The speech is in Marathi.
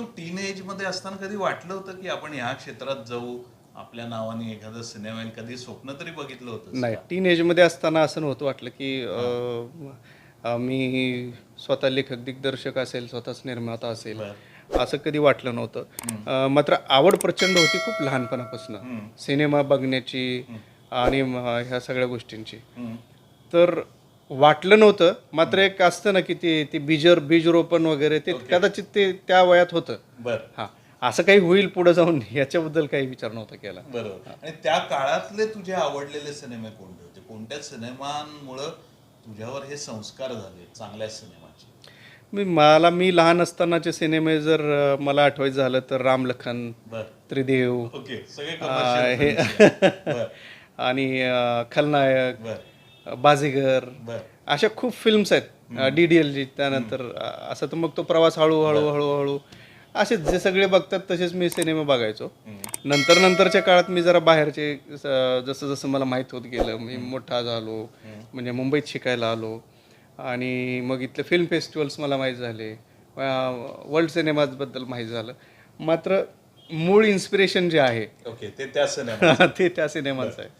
तू टीन एजमध्ये असताना कधी वाटलं होतं की आपण ह्या क्षेत्रात जाऊ? आपल्या नावाने एखादा सिनेमा येईल. कधी स्वप्न तरी बघितलं होतं नाही टीन एजमध्ये असताना असं नव्हतं वाटलं की अं, मी स्वतः लेखक दिग्दर्शक असेल स्वतःच निर्माता असेल असं कधी वाटलं नव्हतं. अं, मात्र आवड प्रचंड होती खूप लहानपणापासून. सिनेमा बघण्याची आणि म- ह्या सगळ्या गोष्टींची. तर वाटलं नव्हतं. मात्र एक असतं ना की ते ते बीजर बीज रोपण वगैरे ते कदाचित ते त्या वयात होतं. बर. हां. असं काही होईल पुढे जाऊन याच्याबद्दल काही विचार नव्हता केला. बरोबर. आणि त्या काळातले तुझे आवडलेले सिनेमे कोणते होते? कोणत्या सिनेमांमुळं तुझ्यावर हे संस्कार झाले चांगल्या सिनेमाचे? मी मला मी लहान असतानाचे सिनेमे जर अं, मला आठवायचं झालं तर रामलखन बर. त्रिदेव ओके. सगळे commercial हे films आहेत. बर. आणि अं, खलनायक बर. बाजीगर अशा खूप फिल्म्स आहेत. डी डी एल जी त्यानंतर असं तर मग तो प्रवास हळूहळू हळूहळू असे जे सगळे बघतात तसेच मी सिनेमा बघायचो. नंतर नंतरच्या काळात मी जरा बाहेरचे जसं जसं मला माहीत होत गेलं मी मोठा झालो म्हणजे मुंबईत शिकायला आलो. आणि मग इथले फिल्म फेस्टिवल्स मला माहीत झाले. वर्ल्ड सिनेमाजबद्दल माहीत झालं. मात्र मूळ इन्स्पिरेशन जे आहे ओके ते त्या सिनेमा ते त्या सिनेमाचं आहे.